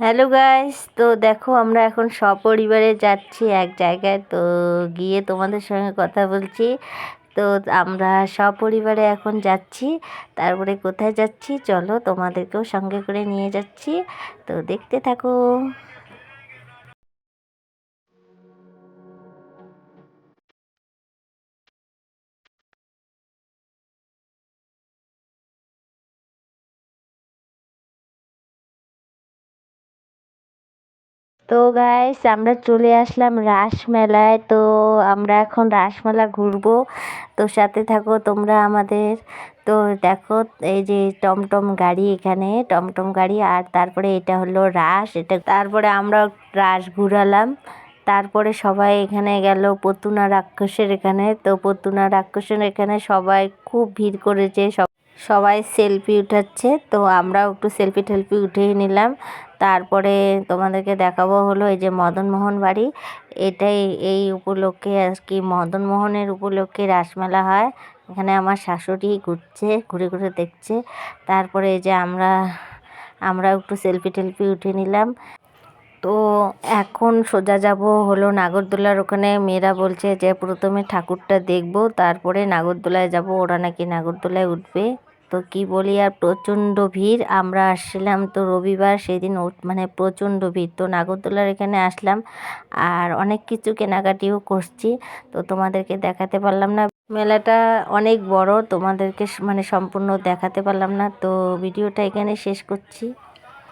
Hello guys তো দেখো, আমরা এখন সপরিবারে যাচ্ছি এক জায়গায়। তো গিয়ে তোমাদের সঙ্গে কথা বলছি। তো আমরা সপরিবারে এখন যাচ্ছি। তারপরে কোথায় যাচ্ছি? চলো তোমাদেরকেও সঙ্গে করে নিয়ে যাচ্ছি। তো দেখতে থাকো। তো গাইস আমরা চলে আসলাম রাস মেলায় তো আমরা এখন রাসমেলা ঘুরবো। তো সাথে থাকো তোমরা আমাদের। তো দেখো, এই যে টমটম গাড়ি এখানে, টমটম গাড়ি। আর তারপরে এটা হলো রাস। এটা তারপরে আমরা রাস ঘুরালাম। তারপরে সবাই এখানে গেল পতুনা রাক্ষসের এখানে। তো পতুনা রাক্ষসের এখানে সবাই খুব ভিড় করেছে। সব, সবাই সেলফি উঠাচ্ছে। তো আমরাও একটু সেলফি টেলফি উঠিয়ে নিলাম। তারপরে তোমাদেরকে দেখাবো হলো এই যে মদনমোহন বাড়ি। এটাই এই উপলক্ষে আর কি মদনমোহনের উপলক্ষে রাসমেলা হয়। এখানে আমার শাশুড়ি ঘুরছে, ঘুরে ঘুরে দেখছে। তারপরে এই যে আমরা আমরা একটু সেলফি টেলফি উঠে নিলাম। তো এখন সোজা যাব হলো নাগরদোলার ওখানে। মেয়েরা বলছে যে, প্রথমে ঠাকুরটা দেখব, তারপরে নাগরদোলায় যাব। ওরা নাকি নাগরদোলায় উঠবে। তো কি বলি, আর প্রচণ্ড ভিড়। আমরা আসছিলাম তো রবিবার, সেদিন মানে প্রচণ্ড ভিড়। তো নাগরদোলার এখানে আসলাম, আর অনেক কিছু কেনাকাটিও করছি। তো তোমাদেরকে দেখাতে পারলাম না। মেলাটা অনেক বড়, তোমাদেরকে মানে সম্পূর্ণ দেখাতে পারলাম না। তো ভিডিওটা এখানে শেষ করছি।